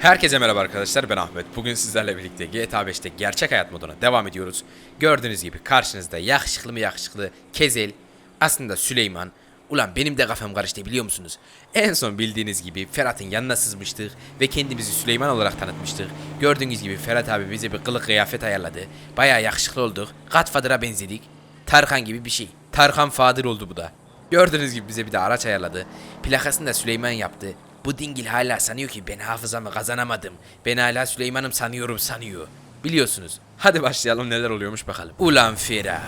Herkese merhaba arkadaşlar ben Ahmet. Bugün sizlerle birlikte GTA 5'te gerçek hayat moduna devam ediyoruz. Gördüğünüz gibi karşınızda yakışıklı mı yakışıklı Kezel, aslında Süleyman. Ulan benim de kafam karıştı biliyor musunuz? En son bildiğiniz gibi Ferhat'ın yanına sızmıştık ve kendimizi Süleyman olarak tanıtmıştık. Gördüğünüz gibi Ferhat abi bize bir kılık kıyafet ayarladı. Bayağı yakışıklı olduk. Godfather'a benzedik. Tarkan gibi bir şey. Tarkan Fadır oldu bu da. Gördüğünüz gibi bize bir de araç ayarladı. Plakasını da Süleyman yaptı. Bu dingil hala sanıyor ki ben hafızamı kazanamadım. Ben hala Süleyman'ım sanıyorum sanıyor. Biliyorsunuz. Hadi başlayalım neler oluyormuş bakalım. Ulan Ferhat.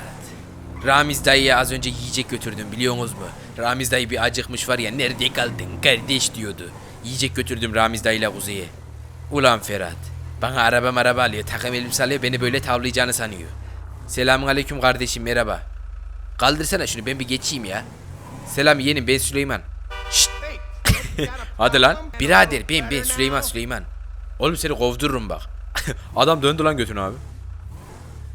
Ramiz dayıya az önce yiyecek götürdüm biliyorsunuz mu? Ramiz dayı bir acıkmış var ya nerede kaldın kardeş diyordu. Yiyecek götürdüm Ramiz dayıyla Kuzey'e. Ulan Ferhat. Bana araba maraba alıyor takım elbise alıyor beni böyle tavlayacağını sanıyor. Selamun aleyküm kardeşim merhaba. Kaldırsana şunu ben bir geçeyim ya. Selam yeğenim ben Süleyman. Hadi lan. Birader ben ben Süleyman Süleyman. Oğlum seni kovdururum bak. Adam döndü lan götünü abi.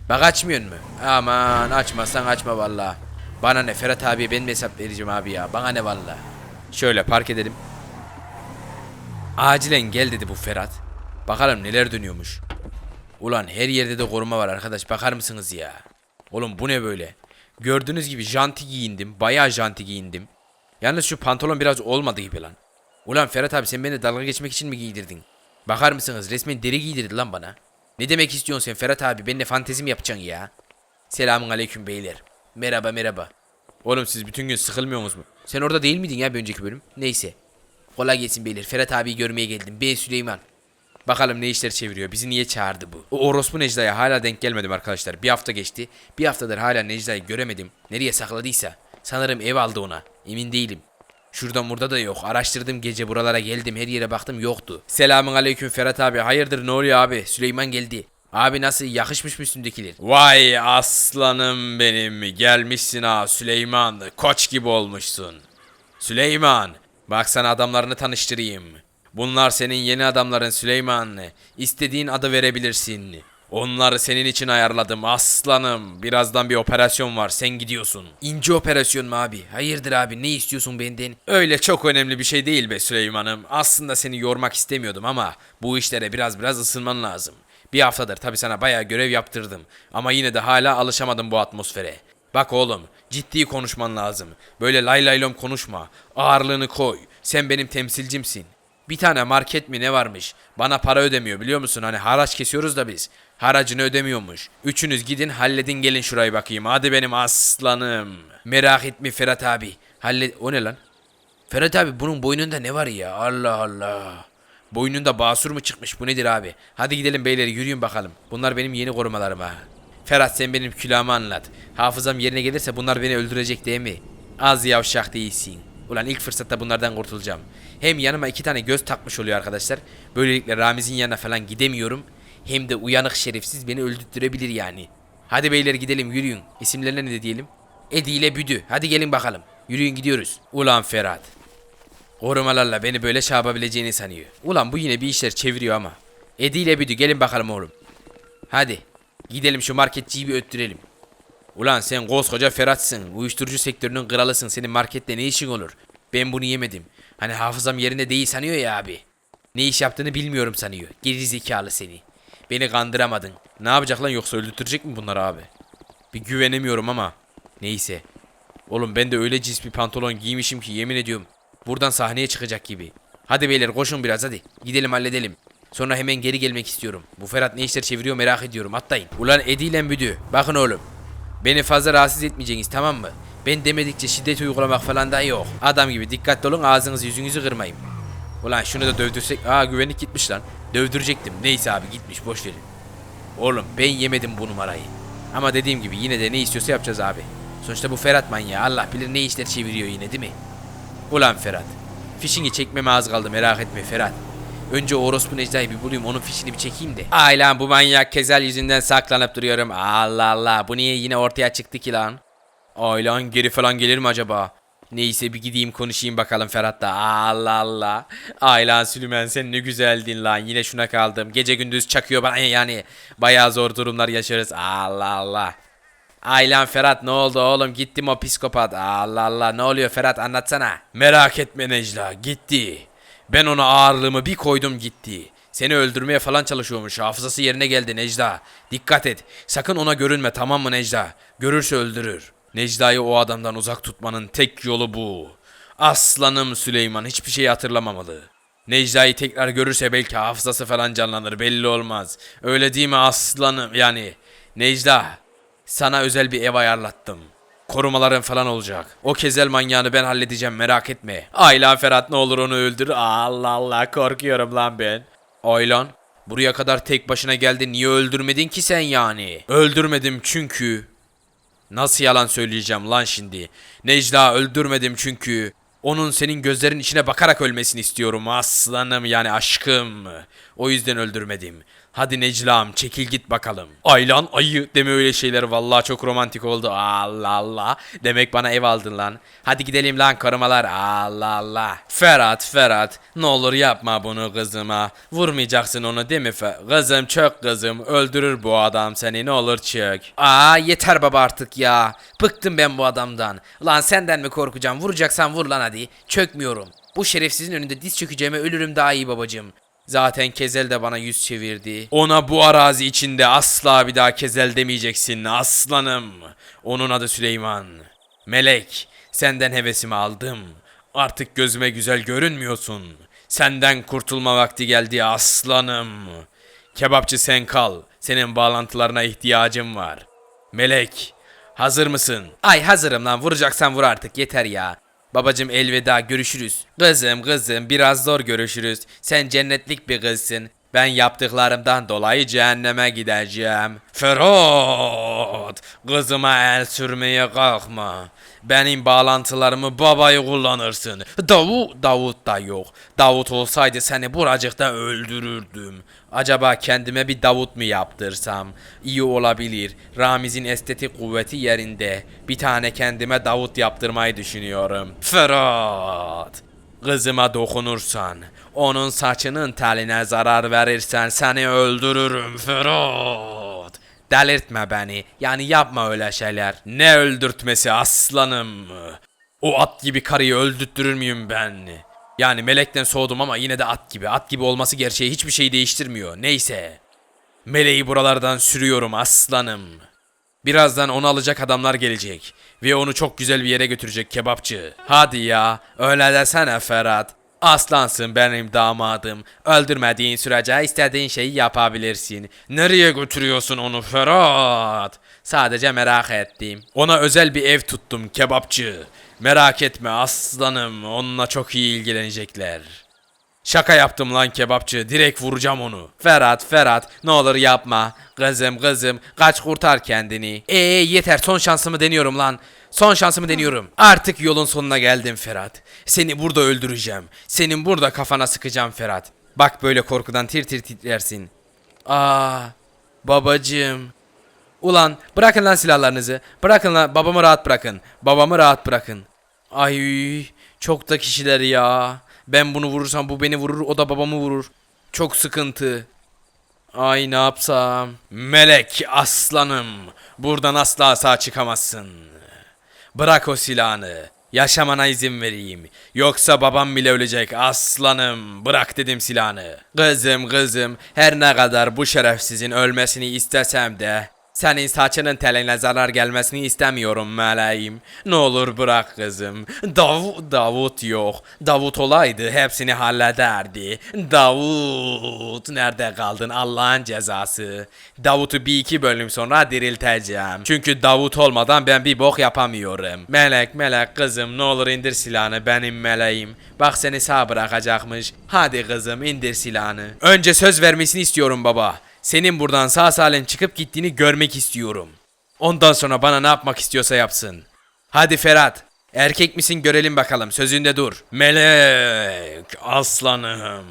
Bak açmıyorsun mu? Aman açmazsan açma valla. Bana ne Ferhat abiye ben mi hesap vereceğim abi ya? Bana ne valla. Şöyle park edelim. Acilen gel dedi bu Ferhat. Bakalım neler dönüyormuş. Ulan her yerde de koruma var arkadaş bakar mısınız ya? Oğlum bu ne böyle? Gördüğünüz gibi janti giyindim. Bayağı janti giyindim. Yalnız şu pantolon biraz olmadı gibi lan. Ulan Ferhat abi sen beni dalga geçmek için mi giydirdin? Bakar mısınız resmen deri giydirdi lan bana. Ne demek istiyorsun sen Ferhat abi benimle fantezi mi yapacaksın ya? Selamun aleyküm beyler. Merhaba merhaba. Oğlum siz bütün gün sıkılmıyorsunuz mu? Sen orada değil miydin ya bir önceki bölüm? Neyse. Kolay gelsin beyler. Ferhat abiyi görmeye geldim. Ben Süleyman. Bakalım ne işler çeviriyor. Bizi niye çağırdı bu? O orospu Necla'ya hala denk gelmedim arkadaşlar. Bir hafta geçti. Bir haftadır hala Necla'yı göremedim. Nereye sakladıysa. Sanırım ev aldı ona. Emin değilim. Şurada burada da yok. Araştırdım gece buralara geldim. Her yere baktım yoktu. Selamun aleyküm Ferhat abi. Hayırdır ne oluyor abi? Süleyman geldi. Abi nasıl yakışmış mı üstündekiler? Vay aslanım benim. Gelmişsin ha Süleyman. Koç gibi olmuşsun. Süleyman, bak sana adamlarını tanıştırayım. Bunlar senin yeni adamların Süleyman. İstediğin adı verebilirsin. Onları senin için ayarladım aslanım. Birazdan bir operasyon var sen gidiyorsun. İnce operasyon mu abi? Hayırdır abi ne istiyorsun benden? Öyle çok önemli bir şey değil be Süleyman'ım. Aslında seni yormak istemiyordum ama bu işlere biraz biraz ısınman lazım. Bir haftadır tabi sana bayağı görev yaptırdım. Ama yine de hala alışamadım bu atmosfere. Bak oğlum ciddi konuşman lazım. Böyle lay lay lom konuşma. Ağırlığını koy. Sen benim temsilcimsin. Bir tane market mi ne varmış? Bana para ödemiyor biliyor musun? Hani haraç kesiyoruz da biz. Haracını ödemiyormuş. Üçünüz gidin halledin gelin şurayı bakayım. Hadi benim aslanım. Merak etme Ferhat abi. Hallet... O ne lan? Ferhat abi bunun boynunda ne var ya? Allah Allah. Boynunda basur mu çıkmış? Bu nedir abi? Hadi gidelim beyler yürüyün bakalım. Bunlar benim yeni korumalarım ha. Ferhat sen benim külahımı anlat. Hafızam yerine gelirse bunlar beni öldürecek değil mi? Az yavşak değilsin. Ulan ilk fırsatta bunlardan kurtulacağım. Hem yanıma iki tane göz takmış oluyor arkadaşlar. Böylelikle Ramiz'in yanına falan gidemiyorum. Hem de uyanık şerefsiz beni öldürtürebilir yani. Hadi beyler gidelim yürüyün. İsimlerine ne diyelim? Edi ile Büdü. Hadi gelin bakalım. Yürüyün gidiyoruz. Ulan Ferhat. Korumalarla beni böyle şey yapabileceğini sanıyor. Ulan bu yine bir işler çeviriyor ama. Edi ile Büdü gelin bakalım oğlum. Hadi. Gidelim şu marketçiyi bir öttürelim. Ulan sen koskoca Ferhat'sın. Uyuşturucu sektörünün kralısın. Senin markette ne işin olur? Ben bunu yemedim. Hani hafızam yerinde değil sanıyor ya abi. Ne iş yaptığını bilmiyorum sanıyor. Geri zekalı seni. Beni kandıramadın. Ne yapacak lan yoksa öldürtecek mi bunları abi? Bir güvenemiyorum ama. Neyse. Oğlum ben de öyle cins bir pantolon giymişim ki yemin ediyorum. Buradan sahneye çıkacak gibi. Hadi beyler koşun biraz hadi. Gidelim halledelim. Sonra hemen geri gelmek istiyorum. Bu Ferhat ne işler çeviriyor merak ediyorum. Atlayın. Ulan Edi ile Büdü. Bakın oğlum. Beni fazla rahatsız etmeyeceksiniz tamam mı? Ben demedikçe şiddet uygulamak falan da yok. Adam gibi dikkatli olun ağzınızı yüzünüzü kırmayın. Ulan şunu da dövdürsek... Aa güvenlik gitmiş lan. Dövdürecektim. Neyse abi gitmiş boş verin. Oğlum ben yemedim bu numarayı. Ama dediğim gibi yine de ne istiyorsa yapacağız abi. Sonuçta bu Ferhat manyağı Allah bilir ne işler çeviriyor yine değil mi? Ulan Ferhat. Fişini çekmeme az kaldı merak etme Ferhat. Önce orospu Necla'yı bir bulayım onun fişini bir çekeyim de. Ay lan bu manyak kezel yüzünden saklanıp duruyorum. Allah Allah bu niye yine ortaya çıktı ki lan? Ay lan geri falan gelir mi acaba? Neyse bir gideyim konuşayım bakalım Ferhat'la. Allah Allah. Ay lan Süleyman sen ne güzeldin lan. Yine şuna kaldım. Gece gündüz çakıyor bana yani. Bayağı zor durumlar yaşarız. Allah Allah. Ay lan Ferhat ne oldu oğlum gittim o psikopat. Allah Allah ne oluyor Ferhat anlatsana. Merak etme Necla gitti. Ben ona ağırlığımı bir koydum gitti. Seni öldürmeye falan çalışıyormuş. Hafızası yerine geldi Necda. Dikkat et. Sakın ona görünme tamam mı Necda? Görürse öldürür. Necda'yı o adamdan uzak tutmanın tek yolu bu. Aslanım Süleyman hiçbir şey hatırlamamalı. Necda'yı tekrar görürse belki hafızası falan canlanır belli olmaz. Öyle değil mi aslanım yani. Necda sana özel bir ev ayarlattım. Korumaların falan olacak. O kezel manyağını ben halledeceğim merak etme. Aylan Ferhat ne olur onu öldür. Allah Allah korkuyorum lan ben. Aylan buraya kadar tek başına geldin niye öldürmedin ki sen yani? Öldürmedim çünkü Nasıl yalan söyleyeceğim lan şimdi? Necla öldürmedim çünkü. Onun senin gözlerin içine bakarak ölmesini istiyorum aslanım yani aşkım. O yüzden öldürmedim. Hadi Necla'm çekil git bakalım. Aylan ayı deme öyle şeyler vallahi çok romantik oldu. Allah Allah. Demek bana ev aldın lan. Hadi gidelim lan korumalar. Allah Allah. Ferhat Ferhat ne olur yapma bunu kızıma. Vurmayacaksın onu değil mi Fe- Kızım çok kızım öldürür bu adam seni ne olur çık. Aa yeter baba artık ya. Bıktım ben bu adamdan. Lan senden mi korkacağım? Vuracaksan vur lan hadi. Çökmüyorum. Bu şerefsizin önünde diz çökeceğime ölürüm daha iyi babacığım. Zaten Kezel de bana yüz çevirdi. Ona bu arazi içinde asla bir daha Kezel demeyeceksin aslanım. Onun adı Süleyman. Melek, senden hevesimi aldım. Artık gözüme güzel görünmüyorsun. Senden kurtulma vakti geldi aslanım. Kebapçı sen kal. Senin bağlantılarına ihtiyacım var. Melek, hazır mısın? Ay hazırım lan. Vuracaksan vur artık yeter ya. Babacım elveda görüşürüz. Kızım kızım biraz zor görüşürüz. Sen cennetlik bir kızsın. Ben yaptıklarımdan dolayı cehenneme gideceğim. Ferhat! Kızıma el sürmeye kalkma. Benim bağlantılarımı babayı kullanırsın. Davut, Davut da yok. Davut olsaydı seni buracıkta öldürürdüm. Acaba kendime bir Davut mu yaptırsam? İyi olabilir. Ramiz'in estetik kuvveti yerinde. Bir tane kendime Davut yaptırmayı düşünüyorum. Ferhat! Kızıma dokunursan, onun saçının teline zarar verirsen seni öldürürüm Ferhat. Delirtme beni. Yani yapma öyle şeyler. Ne öldürtmesi aslanım. O at gibi karıyı öldürtürür müyüm ben? Yani melekten soğudum ama yine de at gibi. At gibi olması gerçeği hiçbir şey değiştirmiyor. Neyse. Meleği buralardan sürüyorum aslanım. Birazdan onu alacak adamlar gelecek. Ve onu çok güzel bir yere götürecek kebapçı. Hadi ya, öyle desene Ferhat. Aslansın benim damadım. Öldürmediğin sürece istediğin şeyi yapabilirsin. Nereye götürüyorsun onu Ferhat? Sadece merak ettim. Ona özel bir ev tuttum kebapçı. Merak etme aslanım, onunla çok iyi ilgilenecekler. Şaka yaptım lan kebapçı. Direkt vuracağım onu. Ferhat, Ferhat ne olur yapma. Kızım, kızım kaç kurtar kendini. Ee yeter son şansımı deniyorum lan. Son şansımı deniyorum. Artık yolun sonuna geldim Ferhat. Seni burada öldüreceğim. Senin burada kafana sıkacağım Ferhat. Bak böyle korkudan tir tir titrersin. Aa, babacığım. Ulan bırakın lan silahlarınızı. Bırakın lan babamı rahat bırakın. Babamı rahat bırakın. Ay çok da kişiler ya. Ben bunu vurursam bu beni vurur o da babamı vurur. Çok sıkıntı. Ay ne yapsam? Melek aslanım. Buradan asla sağ çıkamazsın. Bırak o silahını. Yaşamana izin vereyim. Yoksa babam bile ölecek aslanım. Bırak dedim silahını. Kızım kızım her ne kadar bu şerefsizin ölmesini istesem de senin saçının teline zarar gelmesini istemiyorum meleğim. Ne olur bırak kızım. Davut, Davut yok. Davut olaydı hepsini hallederdi. Davut nerede kaldın Allah'ın cezası. Davut'u bir iki bölüm sonra dirilteceğim. Çünkü Davut olmadan ben bir bok yapamıyorum. Melek melek kızım ne olur indir silahını benim meleğim. Bak seni sağ bırakacakmış. Hadi kızım indir silahını. Önce söz vermesini istiyorum baba. Senin buradan sağ salim çıkıp gittiğini görmek istiyorum. Ondan sonra bana ne yapmak istiyorsa yapsın. Hadi Ferhat. Erkek misin görelim bakalım. Sözünde dur. Melek, aslanım.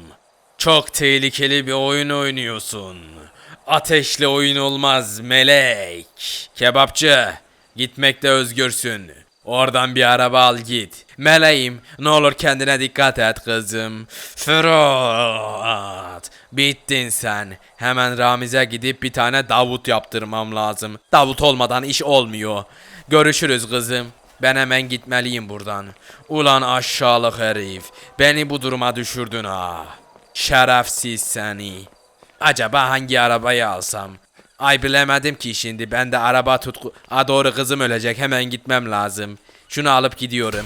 Çok tehlikeli bir oyun oynuyorsun. Ateşli oyun olmaz melek. Kebapçı, gitmekte özgürsün. Oradan bir araba al git. Meleğim, ne olur kendine dikkat et kızım. Ferhat, bittin sen. Hemen Ramiz'e gidip bir tane Davut yaptırmam lazım. Davut olmadan iş olmuyor. Görüşürüz kızım. Ben hemen gitmeliyim buradan. Ulan aşağılık herif. Beni bu duruma düşürdün ha. Şerefsiz seni. Acaba hangi arabayı alsam? Ay bilemedim ki şimdi. Ben de araba tutku... A doğru kızım ölecek. Hemen gitmem lazım. Şunu alıp gidiyorum.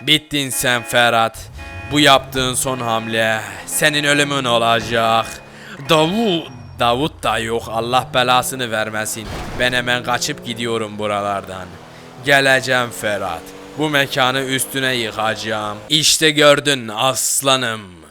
Bittin sen Ferhat. Bu yaptığın son hamle senin ölümün olacak. Davut Davut da yok Allah belasını vermesin. Ben hemen kaçıp gidiyorum buralardan. Geleceğim Ferhat. Bu mekanı üstüne yıkacağım. İşte gördün aslanım.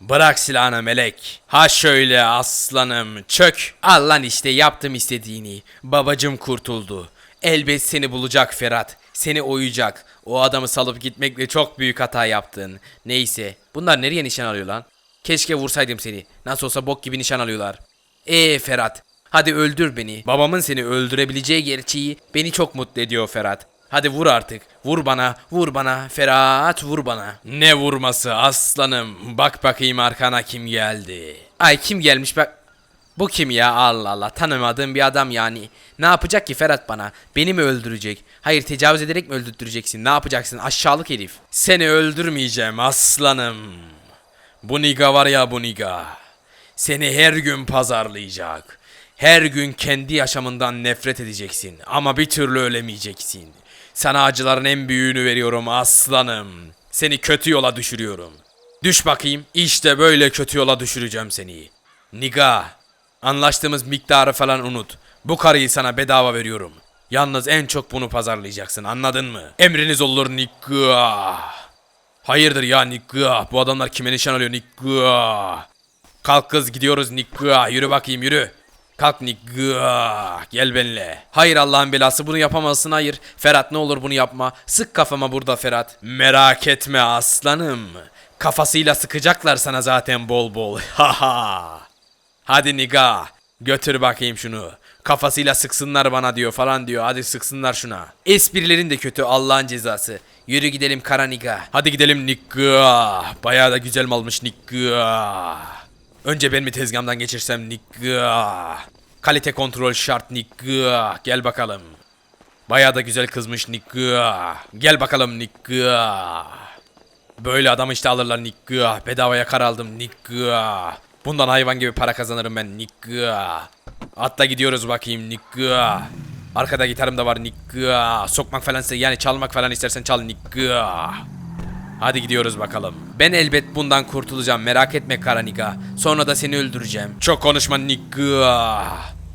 Bırak silahını melek. Ha şöyle aslanım çök. Al lan işte yaptım istediğini. Babacım kurtuldu. Elbet seni bulacak Ferhat. Seni oyacak. O adamı salıp gitmekle çok büyük hata yaptın. Neyse. Bunlar nereye nişan alıyor lan? Keşke vursaydım seni. Nasıl olsa bok gibi nişan alıyorlar. Ee Ferhat. Hadi öldür beni. Babamın seni öldürebileceği gerçeği beni çok mutlu ediyor Ferhat. Hadi vur artık. Vur bana, vur bana. Ferhat vur bana. Ne vurması aslanım. Bak bakayım arkana kim geldi. Ay kim gelmiş bak. Bu kim ya Allah Allah tanımadığım bir adam yani. Ne yapacak ki Ferhat bana? Beni mi öldürecek? Hayır tecavüz ederek mi öldürteceksin? Ne yapacaksın aşağılık herif? Seni öldürmeyeceğim aslanım. Bu niga var ya bu niga. Seni her gün pazarlayacak. Her gün kendi yaşamından nefret edeceksin ama bir türlü ölemeyeceksin. Sana acıların en büyüğünü veriyorum aslanım. Seni kötü yola düşürüyorum. Düş bakayım. İşte böyle kötü yola düşüreceğim seni. Niga, anlaştığımız miktarı falan unut. Bu karıyı sana bedava veriyorum. Yalnız en çok bunu pazarlayacaksın anladın mı? Emriniz olur Niga. Hayırdır ya Niga? Bu adamlar kime nişan alıyor Niga? Kalk kız gidiyoruz Niga. Yürü bakayım yürü. Kalk Niga. Gel benimle. Hayır Allah'ın belası bunu yapamazsın hayır. Ferhat ne olur bunu yapma. Sık kafama burada Ferhat. Merak etme aslanım. Kafasıyla sıkacaklar sana zaten bol bol. Haha. Hadi Niga. Götür bakayım şunu. Kafasıyla sıksınlar bana diyor falan diyor. Hadi sıksınlar şuna. Esprilerin de kötü Allah'ın cezası. Yürü gidelim kara Niga. Hadi gidelim Niga. Bayağı da güzel malmış Niga. Önce ben mi tezgahımdan geçirsem Niga. Kalite kontrol şart Niga. Gel bakalım. Bayağı da güzel kızmış Niga. Gel bakalım Niga. Böyle adam işte alırlar Niga. Bedavaya kar aldım Niga. Bundan hayvan gibi para kazanırım ben Niga. Atla gidiyoruz bakayım Niga. Arkada gitarım da var Niga. Sokmak falan yani çalmak falan istersen çal Niga. Hadi gidiyoruz bakalım. Ben elbet bundan kurtulacağım merak etme Karaniga. Sonra da seni öldüreceğim. Çok konuşma Niga.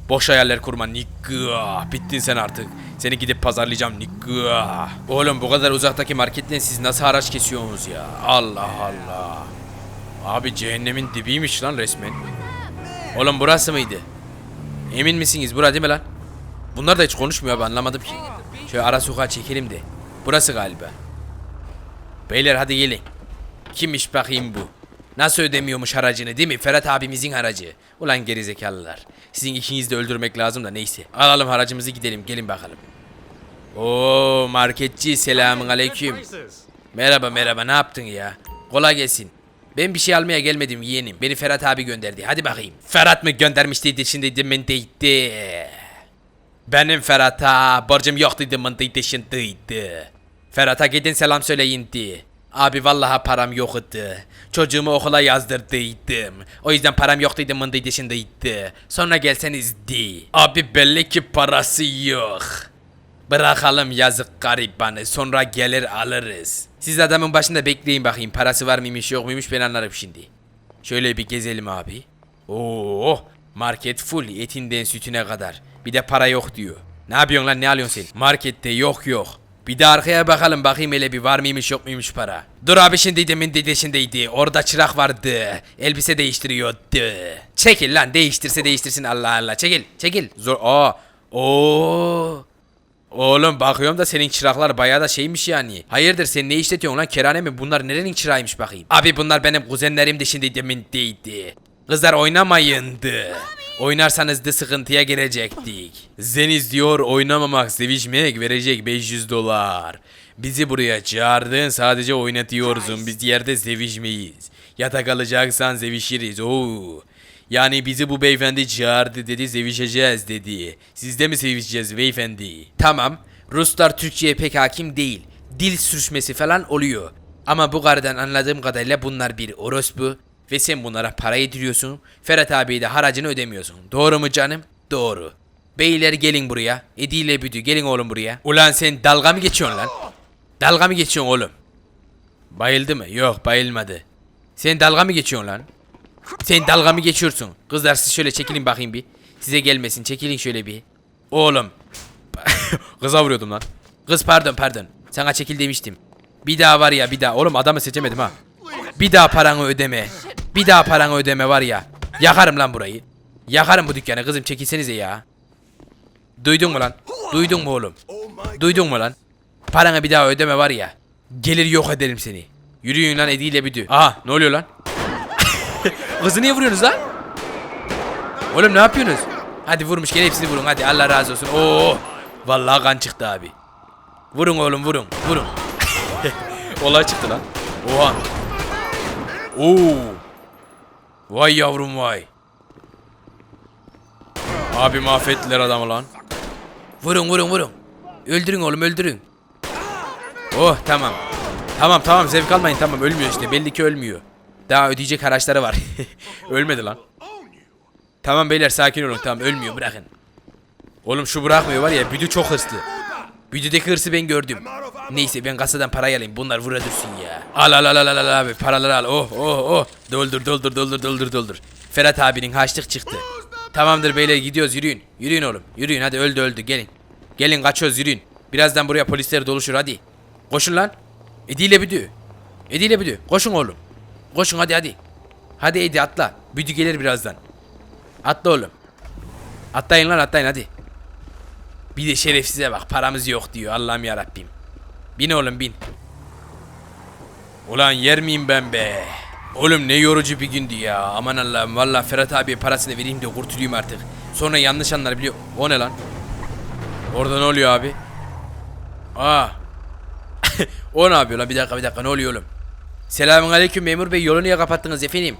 Boş hayaller kurma Niga. Bittin sen artık. Seni gidip pazarlayacağım Niga. Oğlum bu kadar uzaktaki marketten siz nasıl haraç kesiyorsunuz ya? Allah Allah. Abi cehennemin dibiymiş lan resmen. Oğlum burası mıydı? Emin misiniz bura değil mi lan? Bunlar da hiç konuşmuyor abi anlamadım ki. Şöyle ara sokağa çekelim de. Burası galiba. Beyler hadi gelin. Kimmiş bakayım bu? Nasıl ödemiyormuş haracını değil mi? Ferhat abimizin haracı. Ulan gerizekalılar. Sizin ikinizi de öldürmek lazım da neyse. Alalım haracımızı gidelim gelin bakalım. Oo marketçi selamun aleyküm. Merhaba merhaba ne yaptın ya? Kolay gelsin. Ben bir şey almaya gelmedim yeğenim. Beni Ferhat abi gönderdi. Hadi bakayım. Ferhat mı göndermişti şimdi demin deydi. Benim Ferhat'a borcum yok dedi mıntıydı şimdiydi. Ferhat'a gidin selam söyleyin di. Abi vallahi param yoktu. Çocuğumu okula yazdırdıydım. O yüzden param yoktuydu mıntıydı şimdiydi. Sonra gelseniz di. Abi belli ki parası yok. Bırakalım yazık garibanı sonra gelir alırız. Siz adamın başında bekleyin bakayım parası var mıymış yok muymuş ben anlarım şimdi. Şöyle bir gezelim abi. Oo, market full etinden sütüne kadar. Bir de para yok diyor. Ne yapıyorsun lan ne alıyorsun sen? Markette yok yok. Bir de arkaya bakalım bakayım hele bir var mıymış yok muymuş para. Dur abi şimdi demin dedesindeydi. Orada çırak vardı. Elbise değiştiriyordu. Çekil lan değiştirse değiştirsin Allah Allah. Çekil çekil. Zor. Aa. Oo. Oğlum bakıyorum da senin çıraklar bayağı da şeymiş yani. Hayırdır sen ne işletiyorsun lan kerane mi? Bunlar nerenin çırağıymış bakayım. Abi bunlar benim kuzenlerim de şimdi demindeydi. Kızlar oynamayındı. Oynarsanız da sıkıntıya girecektik. Zeniz diyor oynamamak, sevişmek verecek 500 dolar. Bizi buraya çağırdın sadece oynatıyorsun. Biz yerde sevişmeyiz. Yatak alacaksan sevişiriz. Oo. Yani bizi bu beyefendi çağırdı dedi sevişeceğiz dedi. Siz de mi sevişeceğiz beyefendi? Tamam. Ruslar Türkçe'ye pek hakim değil. Dil sürüşmesi falan oluyor. Ama bu karıdan anladığım kadarıyla bunlar bir orospu ve sen bunlara para yediriyorsun. Ferhat abiye de haracını ödemiyorsun. Doğru mu canım? Doğru. Beyler gelin buraya. Edi ile Büdü gelin oğlum buraya. Ulan sen dalga mı geçiyorsun lan? Dalga mı geçiyorsun oğlum? Bayıldı mı? Yok bayılmadı. Sen dalga mı geçiyorsun lan? Sen dalga mı geçiyorsun? Kızlar siz şöyle çekilin bakayım bir. Size gelmesin çekilin şöyle bir. Oğlum. Kıza vuruyordum lan. Kız pardon pardon. Sana çekil demiştim. Bir daha var ya bir daha. Oğlum adamı seçemedim ha. Bir daha paranı ödeme. Bir daha paranı ödeme var ya. Yakarım lan burayı. Yakarım bu dükkanı kızım çekilsenize ya. Duydun mu lan? Duydun mu oğlum? Duydun mu lan? Paranı bir daha ödeme var ya. Gelir yok ederim seni. Yürüyün lan Edi ile Büdü. Aha ne oluyor lan? Kızı niye vuruyorsunuz lan? Oğlum ne yapıyorsunuz? Hadi vurmuş gene hepsini vurun hadi Allah razı olsun. Oo! Vallahi kan çıktı abi. Vurun oğlum vurun vurun. Olay çıktı lan. Oha. Oo. Vay yavrum vay. Abi mahvettiler adamı lan. Vurun vurun vurun. Öldürün oğlum öldürün. Oh tamam. Tamam tamam zevk almayın tamam ölmüyor işte belli ki ölmüyor. Daha ödeyecek haraçları var. Ölmedi lan. Tamam beyler sakin olun tamam ölmüyor bırakın. Oğlum şu bırakmıyor var ya Büdü çok hırslı. Büdüdeki hırsı ben gördüm. Neyse ben kasadan parayı alayım bunlar vura dursun ya. Al al al al al abi paraları al oh oh oh. Doldur doldur doldur doldur doldur. Ferhat abinin haçlık çıktı. Tamamdır beyler gidiyoruz yürüyün. Yürüyün oğlum yürüyün hadi öldü öldü gelin. Gelin kaçıyoruz yürüyün. Birazdan buraya polisler doluşur hadi. Koşun lan. Ediyle büdü. Ediyle büdü. Koşun oğlum. Koşun hadi hadi. Hadi Edi atla. Büdü gelir birazdan. Atla oğlum. Atlayın lan atlayın hadi. Bir de şerefsize bak paramız yok diyor Allah'ım yarabbim. Bin oğlum bin. Ulan yer miyim ben be? Oğlum ne yorucu bir gündü ya. Aman Allah'ım valla Ferhat abi parasını vereyim de kurtulayım artık. Sonra yanlış anlar biliyor. O ne lan? Orada ne oluyor abi? Aa. o ne yapıyor lan? Bir dakika bir dakika ne oluyor oğlum? Selamun aleyküm memur bey yolu niye kapattınız efendim?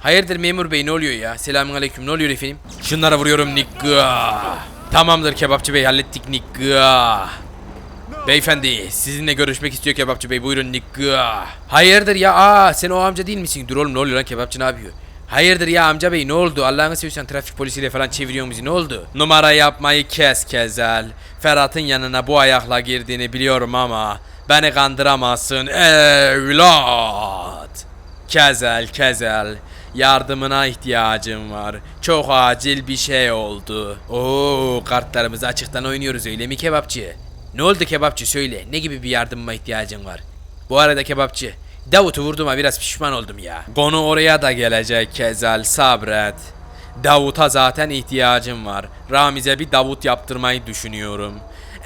Hayırdır memur bey ne oluyor ya? Selamun aleyküm ne oluyor efendim? Şunlara vuruyorum nikka. Tamamdır kebapçı bey hallettik nikka. Beyefendi sizinle görüşmek istiyor kebapçı bey buyurun nikka. Hayırdır ya aa sen o amca değil misin? Dur oğlum ne oluyor lan kebapçı ne yapıyor? Hayırdır ya amca bey ne oldu? Allah'ını seversen trafik polisiyle falan çeviriyorsun bizi ne oldu? Numara yapmayı kes Kezel. Ferhat'ın yanına bu ayakla girdiğini biliyorum ama beni kandıramazsın evlat. Kezel Kezel yardımına ihtiyacım var. Çok acil bir şey oldu. Oo kartlarımızı açıktan oynuyoruz öyle mi kebapçı? Ne oldu kebapçı söyle ne gibi bir yardımıma ihtiyacın var? Bu arada kebapçı Davut'u vurduğuma biraz pişman oldum ya. Konu oraya da gelecek Kezel sabret. Davut'a zaten ihtiyacım var. Ramiz'e bir Davut yaptırmayı düşünüyorum.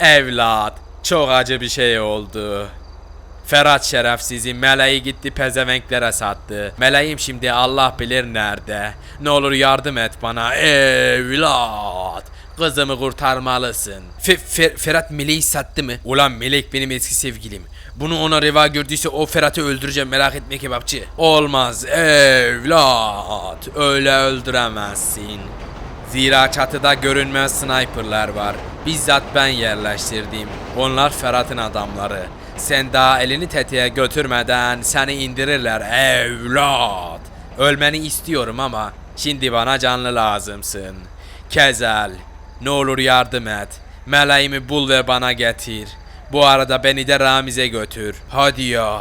Evlat çok acı bir şey oldu. Ferhat şerefsizi meleği gitti pezevenklere sattı. Meleğim şimdi Allah bilir nerede. Ne olur yardım et bana evlat. Kızımı kurtarmalısın. Fe- Fer- Ferhat meleği sattı mı? Ulan melek benim eski sevgilim. Bunu ona reva gördüyse o Ferhat'ı öldüreceğim merak etme kebapçı. Olmaz evlat. Öyle öldüremezsin. Zira çatıda görünmez sniperler var. Bizzat ben yerleştirdim. Onlar Ferhat'ın adamları. Sen daha elini tetiğe götürmeden seni indirirler evlat. Ölmeni istiyorum ama şimdi bana canlı lazımsın. Kezel, ne olur yardım et. Meleğimi bul ve bana getir. Bu arada beni de Ramiz'e götür. Hadi ya.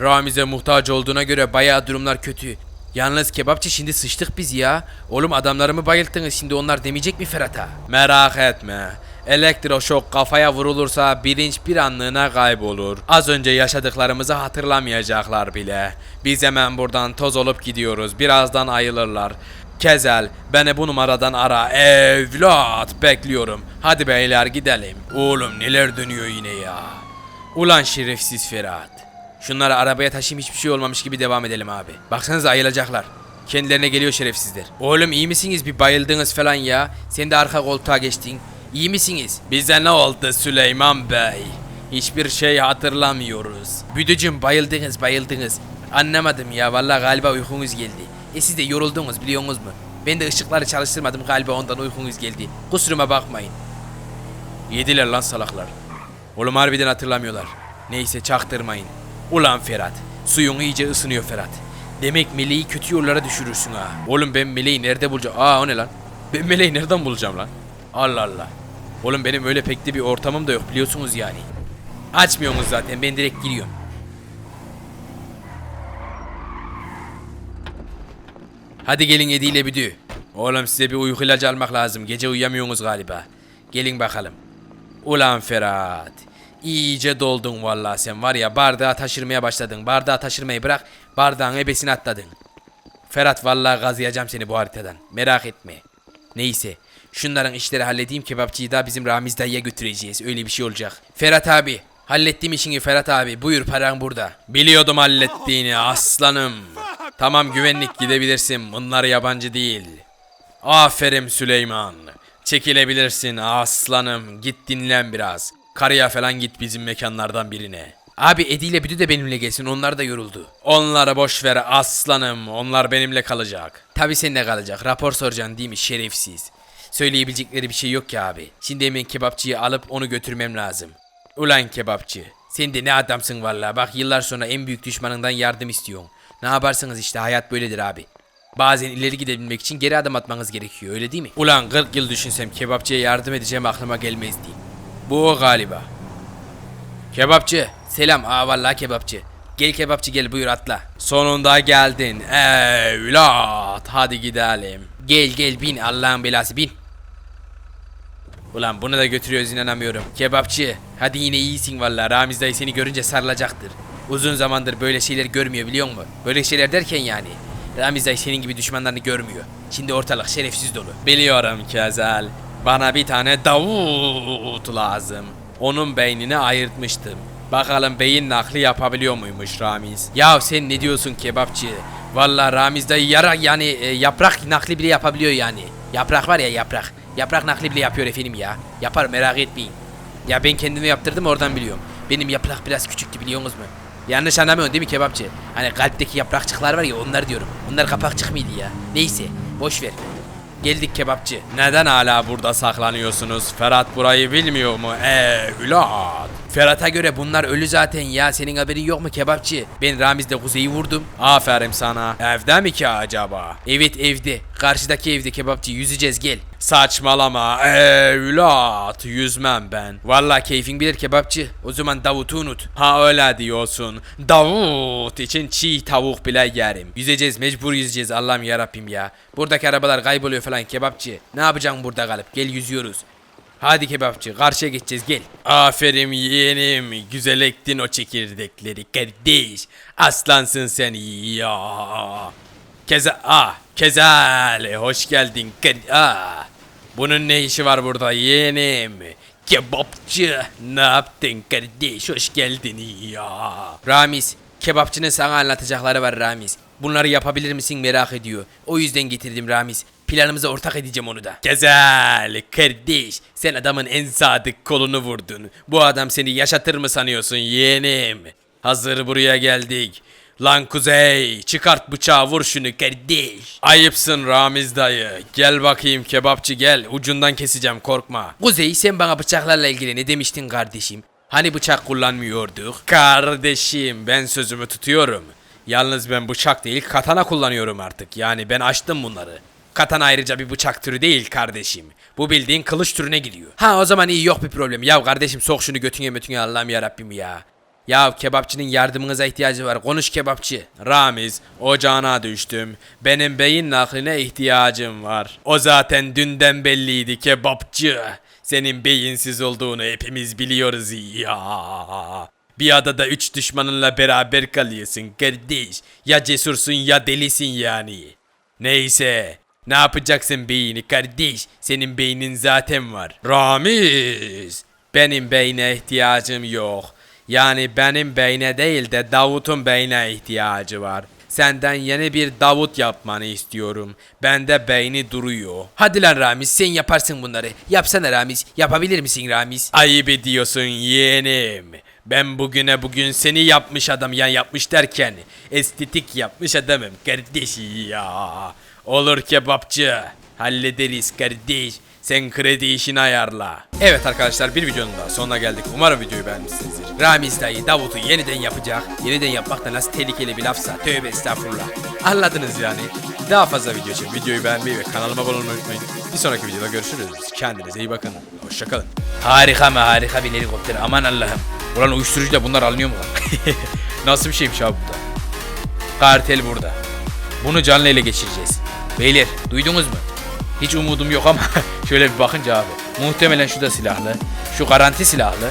Ramiz'e muhtaç olduğuna göre bayağı durumlar kötü. Yalnız kebapçı şimdi sıçtık biz ya. Oğlum adamlarımı bayılttınız şimdi onlar demeyecek mi Ferhat'a? Merak etme. Elektroşok kafaya vurulursa bilinç bir anlığına kaybolur. Az önce yaşadıklarımızı hatırlamayacaklar bile. Biz hemen buradan toz olup gidiyoruz. Birazdan ayılırlar. Kezel, beni bu numaradan ara. Evlat, bekliyorum. Hadi beyler gidelim. Oğlum neler dönüyor yine ya. Ulan şerefsiz Ferhat. Şunları arabaya taşıyayım hiçbir şey olmamış gibi devam edelim abi. Baksanıza ayılacaklar. Kendilerine geliyor şerefsizler. Oğlum iyi misiniz? Bir bayıldınız falan ya. Sen de arka koltuğa geçtin. İyi misiniz? Bize ne oldu Süleyman Bey? Hiçbir şey hatırlamıyoruz. Büdücüm bayıldınız bayıldınız. Anlamadım ya vallahi galiba uykunuz geldi. E siz de yoruldunuz biliyorsunuz mu? Ben de ışıkları çalıştırmadım galiba ondan uykunuz geldi. Kusuruma bakmayın. Yediler lan salaklar. Oğlum harbiden hatırlamıyorlar. Neyse çaktırmayın. Ulan Ferhat. Suyun iyice ısınıyor Ferhat. Demek meleği kötü yollara düşürürsün ha. Oğlum ben meleği nerede bulacağım? Aa o ne lan? Ben meleği nereden bulacağım lan? Allah Allah. Oğlum benim öyle pek de bir ortamım da yok biliyorsunuz yani. Açmıyorsunuz zaten ben direkt giriyorum. Hadi gelin Edi ile Büdü. Oğlum size bir uyku ilacı almak lazım. Gece uyuyamıyorsunuz galiba. Gelin bakalım. Ulan Ferhat. İyice doldun vallahi sen var ya bardağı taşırmaya başladın. Bardağı taşırmayı bırak bardağın ebesini atladın. Ferhat vallahi gazlayacağım seni bu haritadan. Merak etme. Neyse. Şunların işleri halledeyim kebapçıyı da bizim Ramiz dayıya götüreceğiz. Öyle bir şey olacak. Ferhat abi. Hallettim işini Ferhat abi. Buyur paran burada. Biliyordum hallettiğini aslanım. Tamam güvenlik gidebilirsin. Bunlar yabancı değil. Aferin Süleyman. Çekilebilirsin aslanım. Git dinlen biraz. Karıya falan git bizim mekanlardan birine. Abi Edi ile Büdü de benimle gelsin. Onlar da yoruldu. Onlara boş ver aslanım. Onlar benimle kalacak. Tabi seninle kalacak. Rapor soracaksın değil mi şerefsiz. Söyleyebilecekleri bir şey yok ki abi. Şimdi hemen kebapçıyı alıp onu götürmem lazım. Ulan kebapçı. Sen de ne adamsın valla. Bak yıllar sonra en büyük düşmanından yardım istiyorsun. Ne yaparsınız işte hayat böyledir abi. Bazen ileri gidebilmek için geri adım atmanız gerekiyor öyle değil mi? Ulan 40 yıl düşünsem kebapçıya yardım edeceğim aklıma gelmezdi. Bu o galiba. Kebapçı. Selam. Aa vallahi kebapçı. Gel kebapçı gel buyur atla. Sonunda geldin evlat. Hadi gidelim. Gel gel bin Allah'ın belası bin. Ulan bunu da götürüyoruz inanamıyorum. Kebapçı. Hadi yine iyisin vallahi. Ramiz dayı seni görünce sarılacaktır. Uzun zamandır böyle şeyler görmüyor biliyor musun? Böyle şeyler derken yani. Ramiz dayı senin gibi düşmanlarını görmüyor. Şimdi ortalık şerefsiz dolu. Biliyorum Kezel. Bana bir tane Davut lazım. Onun beynini ayırtmıştım. Bakalım beyin nakli yapabiliyor muymuş Ramiz? Ya sen ne diyorsun kebapçı? Vallahi Ramiz dayı yara yani e, yaprak nakli bile yapabiliyor yani. Yaprak var ya yaprak. Yaprak nakli bile yapıyor efendim ya. Yapar merak etmeyin. Ya ben kendime yaptırdım oradan biliyorum. Benim yaprak biraz küçüktü biliyorsunuz mu? Yanlış anlamıyorsun değil mi kebapçı? Hani kalpteki yaprakçıklar var ya onlar diyorum. Onlar kapakçık mıydı ya? Neyse boş ver. Geldik kebapçı. Neden hala burada saklanıyorsunuz? Ferhat burayı bilmiyor mu? Evlat. Ferhat'a göre bunlar ölü zaten ya. Senin haberin yok mu kebapçı? Ben Ramiz'le Kuzey'i vurdum. Aferin sana. Evde mi ki acaba? Evet evde. Karşıdaki evde kebapçı. Yüzeceğiz gel. Saçmalama evlat yüzmem ben. Vallahi keyfin bilir kebapçı. O zaman Davut'u unut. Ha öyle diyorsun. Davut için çiğ tavuk bile yerim. Yüzeceğiz mecbur yüzeceğiz Allah'ım yarabbim ya. Buradaki arabalar kayboluyor falan kebapçı. Ne yapacaksın burada kalıp? Gel yüzüyoruz. Hadi kebapçı karşıya geçeceğiz gel. Aferin yeğenim. Güzel ektin o çekirdekleri kardeş. Aslansın sen ya. Keza ah Kezel hoş geldin. Ah. Bunun ne işi var burada yeğenim? Kebapçı ne yaptın kardeş hoş geldin ya. Ramiz kebapçının sana anlatacakları var Ramiz. Bunları yapabilir misin merak ediyor. O yüzden getirdim Ramiz. Planımıza ortak edeceğim onu da. Güzel kardeş. Sen adamın en sadık kolunu vurdun. Bu adam seni yaşatır mı sanıyorsun yeğenim? Hazır buraya geldik. Lan Kuzey çıkart bıçağı vur şunu kardeş. Ayıpsın Ramiz dayı. Gel bakayım kebapçı gel ucundan keseceğim korkma. Kuzey sen bana bıçaklarla ilgili ne demiştin kardeşim? Hani bıçak kullanmıyorduk? Kardeşim ben sözümü tutuyorum. Yalnız ben bıçak değil katana kullanıyorum artık. Yani ben açtım bunları. Katana ayrıca bir bıçak türü değil kardeşim. Bu bildiğin kılıç türüne gidiyor. Ha o zaman iyi yok bir problem. Ya kardeşim sok şunu götüne mötüne Allah'ım yarabbim ya. Ya kebapçının yardımınıza ihtiyacı var. Konuş kebapçı. Ramiz, ocağına düştüm. Benim beyin nakline ihtiyacım var. O zaten dünden belliydi kebapçı. Senin beyinsiz olduğunu hepimiz biliyoruz ya. Bir adada üç düşmanınla beraber kalıyorsun kardeş. Ya cesursun ya delisin yani. Neyse. Ne yapacaksın beyni kardeş? Senin beynin zaten var. Ramiz. Benim beyne ihtiyacım yok. Yani benim beyne değil de Davut'un beyne ihtiyacı var. Senden yeni bir Davut yapmanı istiyorum. Bende beyni duruyor. Hadi lan Ramiz sen yaparsın bunları. Yapsana Ramiz. Yapabilir misin Ramiz? Ayıp ediyorsun yeğenim. Ben bugüne bugün seni yapmış adam ya yapmış derken estetik yapmış adamım kardeş ya. Olur kebapçı. Hallederiz kardeş. Sen kredi işini ayarla. Evet arkadaşlar bir videonun daha sonuna geldik. Umarım videoyu beğenmişsinizdir. Ramiz dayı Davut'u yeniden yapacak. Yeniden yapmak da nasıl tehlikeli bir lafsa. Tövbe estağfurullah. Anladınız yani. Daha fazla video için videoyu beğenmeyi ve kanalıma abone olmayı unutmayın. Bir sonraki videoda görüşürüz. Kendinize iyi bakın. Hoşçakalın. Harika mı harika bir helikopter. Aman Allah'ım. Ulan uyuşturucuyla bunlar alınıyor mu lan? nasıl bir şeymiş abi bu da? Kartel burada. Bunu canlı ele geçireceğiz. Beyler duydunuz mu? Hiç umudum yok ama şöyle bir bakınca abi. Muhtemelen şu da silahlı. Şu garanti silahlı.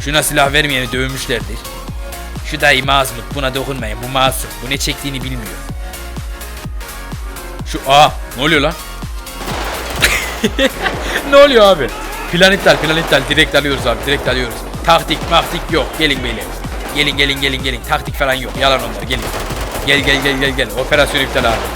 Şuna silah vermeyeni dövmüşlerdir. Şu dayı mazmut buna dokunmayın bu masum. Bu ne çektiğini bilmiyor. Şu aa ne oluyor lan? ne oluyor abi? Plan iptal plan iptal direkt alıyoruz abi direkt alıyoruz. Taktik maktik yok gelin beyler. Gelin gelin gelin gelin taktik falan yok yalan onlar gelin. Gel gel gel gel gel operasyon iptal abi.